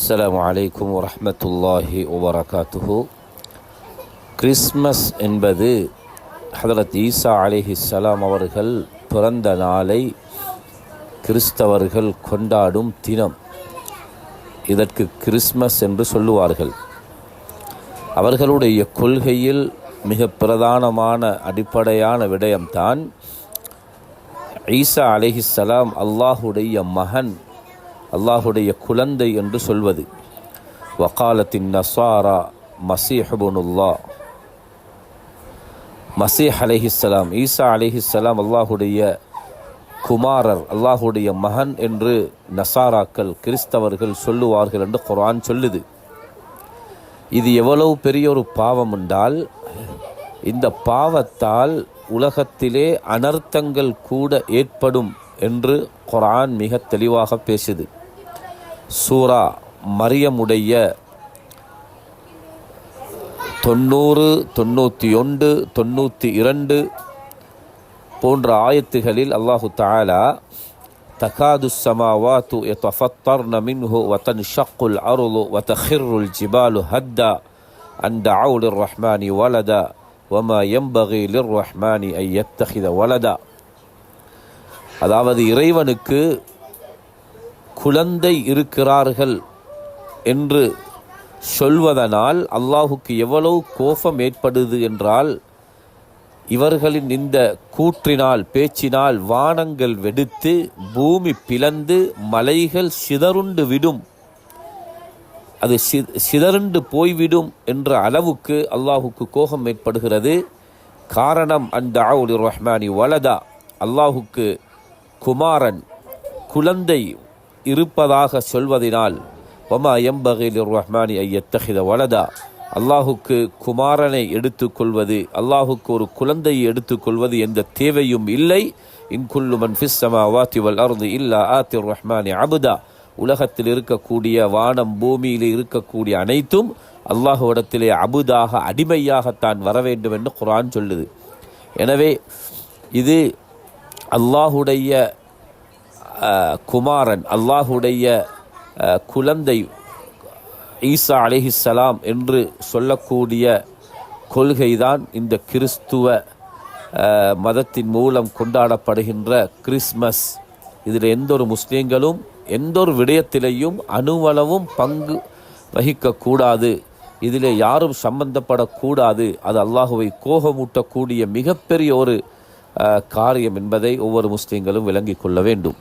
அஸ்லாம் வலைக்கம் வரமத்துல்லாஹி வபரகாத்துஹு கிறிஸ்மஸ் என்பது ஹதரத் ஈசா அலிஹிஸ்லாம் அவர்கள் பிறந்த நாளை கிறிஸ்தவர்கள் கொண்டாடும் தினம். இதற்கு கிறிஸ்மஸ் என்று சொல்லுவார்கள். அவர்களுடைய கொள்கையில் மிக பிரதானமான அடிப்படையான விடயம்தான் ஈசா அலிஹிஸ்லாம் அல்லாஹுடைய மகன் அல்லாஹுடைய குழந்தை என்று சொல்வது. வக்காலத்தின் நசாரா மசீஹபுனுல்லா மசீஹ் அலிஹிஸ்லாம் ஈசா அலிஹிஸ்லாம் அல்லாஹுடைய குமாரர் அல்லாஹுடைய மகன் என்று நசாராக்கள் கிறிஸ்தவர்கள் சொல்லுவார்கள் என்று குரான் சொல்லுது. இது எவ்வளவு பெரிய ஒரு பாவம் என்றால் இந்த பாவத்தால் உலகத்திலே அனர்த்தங்கள் கூட ஏற்படும் என்று குரான் மிக தெளிவாக பேசுது. சூரா மரியமுடைய தொண்ணூறு தொண்ணூற்றி ஒன்று தொண்ணூற்றி இரண்டு போன்ற ஆயத்துகளில் அல்லாஹு தாலா தகாது சமாவாத்து எத்தஃபத்தர் நமின்ஹு வத்தன் ஷக்குல் அருளு வத்தஹிர்ருல் ஜிபாலு ஹத்தா அந்த அவுலிர் ரஹ்மானி வலதா வம எம்பகி லிர் ரஹ்மானி ஐ எத்தஹித வலதா அதாவது இறைவனுக்கு குழந்தை இருக்கிறார்கள் என்று சொல்வதனால் அல்லாஹுக்கு எவ்வளவு கோபம் ஏற்படுது என்றால் இவர்களின் இந்த கூற்றினால் பேச்சினால் வானங்கள் வெடித்து பூமி பிளந்து மலைகள் சிதறுண்டு விடும். அது சி- சிதறுண்டு போய்விடும் என்ற அளவுக்கு அல்லாஹுக்கு கோபம் ஏற்படுகிறது. காரணம் அந்த ஆவுல் ரஹ்மானி வலதா. அல்லாஹுக்கு குமாரன் குழந்தை இருப்பதாக சொல்வதினால் ஒமா எம்பகையில் ரஹ்மானி ஐயத்தகித வலதா? அல்லாஹுக்கு குமாரனை எடுத்துக்கொள்வது அல்லாஹுக்கு ஒரு குழந்தையை எடுத்துக்கொள்வது எந்த தேவையும் இல்லை. இன்குள்ளுமன் ஃபிஸ் அருந்து இல்லா ஆத்திர் ரஹ்மானி அபுதா? உலகத்தில் இருக்கக்கூடிய வானம் பூமியில் இருக்கக்கூடிய அனைத்தும் அல்லாஹுவிடத்திலே அபுதாக அடிமையாகத்தான் வர வேண்டும் என்று குரான் சொல்லுது. எனவே இது அல்லாஹுடைய குமாரன் அல்லாஹுடைய குழந்தை ஈசா அலிஹிசலாம் என்று சொல்லக்கூடிய கொள்கைதான் இந்த கிறிஸ்துவ மதத்தின் மூலம் கொண்டாடப்படுகின்ற கிறிஸ்மஸ். இதில் எந்த ஒரு முஸ்லீம்களும் எந்த ஒரு விடயத்திலையும் அணுவளவும் பங்கு வகிக்கக்கூடாது. இதில் யாரும் சம்பந்தப்படக்கூடாது. அது அல்லாஹுவை கோபமூட்டக்கூடிய மிகப்பெரிய ஒரு காரியம் என்பதை ஒவ்வொரு முஸ்லீம்களும் விளங்கிக் கொள்ள வேண்டும்.